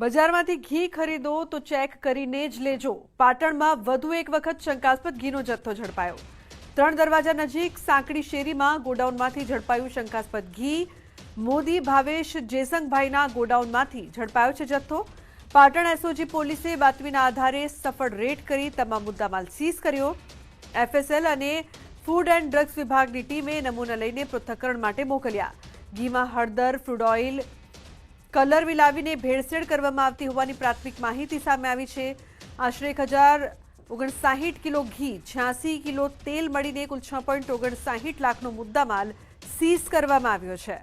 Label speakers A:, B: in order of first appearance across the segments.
A: બજારમાંથી ઘી ખરીદો તો ચેક કરીને જ લેજો. પાટણમાં વધુ એક વખત શંકાસ્પદ ઘીનો જથ્થો ઝડપાયો. ત્રણ દરવાજા નજીક સાંકડી શેરીમાં ગોડાઉનમાંથી ઝડપાયું શંકાસ્પદ ઘી. મોદી, ભાવેશ, જેસંગભાઈના ગોડાઉનમાંથી ઝડપાયો છે જથ્થો. પાટણ એસઓજી પોલીસે બાતમીના આધારે સફળ રેડ કરી તમામ મુદ્દામાલ સીઝ કર્યો. એફએસએલ અને ફૂડ એન્ડ ડ્રગ્સ વિભાગની ટીમે નમૂના લઈને પૃથ્થકરણ માટે મોકલ્યા. ઘીમાં હળદર ફ્રૂડ ઓઇલ કલર મિલાવીને ભેળસેળ કરવામાં આવતી હોવાની પ્રાથમિક માહિતી સામે આવી છે. આશરે એક હજાર ઓગણસાહીઠ કિલો ઘી, છ્યાસી કિલો તેલ મળીને કુલ છ પોઈન્ટ ઓગણસાહીઠ લાખનો મુદ્દામાલ સીઝ કરવામાં આવ્યો છે.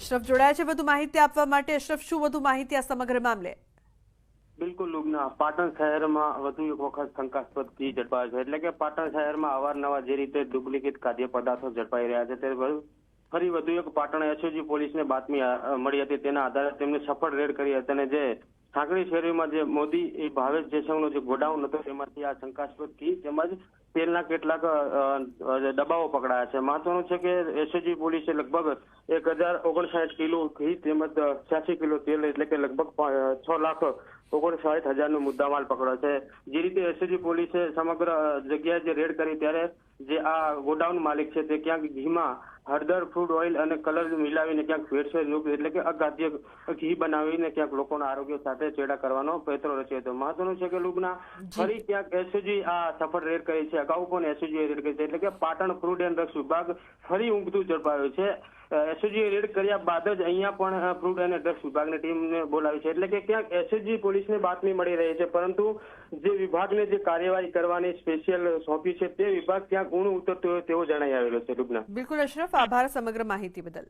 A: અશરફ જોડાયા છે વધુ માહિતી આપવા માટે. અશરફ, શું વધુ માહિતી આ સમગ્ર મામલે?
B: બિલકુલ, લુગ્ના પાટણ શહેરમાં વધુ એક વખત શંકાસ્પદ ઘી ઝડપાયો છે. એટલે કે પાટણ શહેરમાં અવારનવાર જે રીતે ડુપ્લિકેટ ખાદ્ય પદાર્થો ઝડપાઈ રહ્યા છે, તે ફરી વધુ એક પાટણ એસઓજી પોલીસને બાતમી મળી હતી. તેના આધારે તેમને સફળ રેડ કરી હતી અને જે સાંકડી શેરીમાં જે મોદી એ ભાવેશ જેસંગનો જે ગોડાઉન હતો, તેમાંથી આ શંકાસ્પદ કી તેમજ તેલના કેટલાક ડબ્બાઓ પકડાયા છે. મહત્વનું છે કે એસઓજી પોલીસે લગભગ એક હજાર ઓગણસાઠ કિલો ઘી તેમજ છ્યાસી કિલો તેલ એટલે કે લગભગ છ લાખ ઓગણસાઠ હજારનો મુદ્દામાલ પકડ્યો છે. જે રીતે એસઓજી પોલીસે સમગ્ર જગ્યાએ જે રેડ કરી ત્યારે જે આ ગોડાઉન માલિક છે તે ક્યાંક ઘીમાં હળદર ફૂડ ઓઇલ અને કલર મિલાવીને ક્યાંક ભેળસેળ એટલે કે અગાધ્ય ઘી બનાવીને ક્યાંક લોકોના આરોગ્ય સાથે ચેડા કરવાનો પ્રયત્ન રચ્યો હતો. મહત્વનું છે કે લુગના ફરી ક્યાંક એસઓજી આ સફળ રેડ કરી છે. અગાઉ પણ એસઓજી રેડ કરી છે. એટલે કે પાટણ ફૂડ એન્ડ ડ્રગ્સ વિભાગ ફરી ઊંઘતું ઝડપાયું છે. એસઓજી રેડ કર્યા બાદ જ અહીંયા પણ ફૂડ અને ડ્રગ્સ વિભાગની ટીમને બોલાવી છે. એટલે કે ક્યાંક એસઓજી પોલીસને બાતમી મળી રહી છે, પરંતુ જે વિભાગને જે કાર્યવાહી કરવાની સ્પેશિયલ સોંપી છે, તે વિભાગ ક્યાંક ઊણું ઉતરતો તેવો જણાઈ આવેલો છે રૂપના
A: બિલકુલ, અશરફ, આભાર સમગ્ર માહિતી બદલ.